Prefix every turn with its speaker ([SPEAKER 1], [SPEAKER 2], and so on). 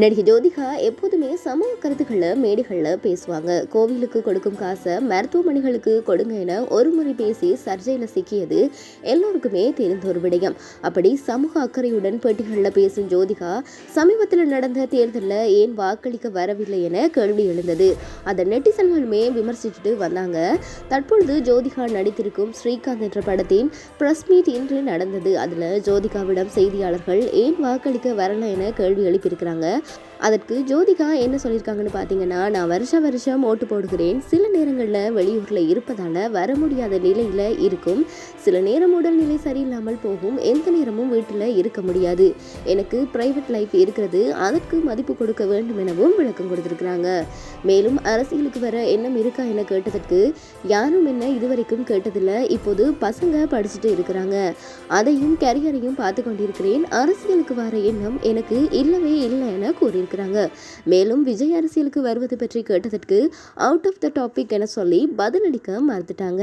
[SPEAKER 1] நடிகை ஜோதிகா எப்போதுமே சமூக கருத்துக்களை மேடைகளில் பேசுவாங்க. கோவிலுக்கு கொடுக்கும் காசை மருத்துவமனைகளுக்கு கொடுங்க என ஒரு முறை பேசி சர்ச்சையில் சிக்கியது எல்லோருக்குமே தெரிந்த ஒரு விடயம். அப்படி சமூக அக்கறையுடன் பேட்டிகளில் பேசும் ஜோதிகா சமீபத்தில் நடந்த தேர்தலில் ஏன் வாக்களிக்க வரவில்லை என கேள்வி எழுந்தது. அதை நெட்டிசன்களுமே விமர்சிச்சுட்டு வந்தாங்க. தற்பொழுது ஜோதிகா நடித்திருக்கும் ஸ்ரீகாந்த் என்ற படத்தின் பிரஸ் மீட் இன்று நடந்தது. அதில் ஜோதிகாவிடம் செய்தியாளர்கள் ஏன் வாக்களிக்க வரல என கேள்வி எழுப்பியிருக்கிறாங்க. அதற்கு ஜோதிகா என்ன சொல்லியிருக்காங்கன்னு பார்த்தீங்கன்னா நான் வருஷ வருஷம் ஓட்டு போடுகிறேன். சில நேரங்களில் வெளியூரில் இருப்பதால் வர முடியாத நிலையில் இருக்கும். சில நேரம் உடல்நிலை சரியில்லாமல் போகும். எந்த நேரமும் வீட்டில் இருக்க முடியாது. எனக்கு ப்ரைவேட் லைஃப் இருக்கிறது. அதற்கு மதிப்பு கொடுக்க வேண்டும் எனவும் விளக்கம் கொடுத்துருக்குறாங்க. மேலும் அரசியலுக்கு வர எண்ணம் இருக்கா என கேட்டதற்கு யாரும் என்ன இதுவரைக்கும் கேட்டதில்லை. இப்போது பசங்க படிச்சுட்டு இருக்கிறாங்க. அதையும் கரியரையும் பார்த்து கொண்டிருக்கிறேன். அரசியலுக்கு வர எண்ணம் எனக்கு இல்லவே இல்லை என கூறியிருக்கிறாங்க. மேலும் விஜய் அரசியலுக்கு வருவது பற்றி கேட்டதற்கு அவுட் ஆஃப் த டாபிக் என சொல்லி பதிலளிக்க மறுத்துட்டாங்க.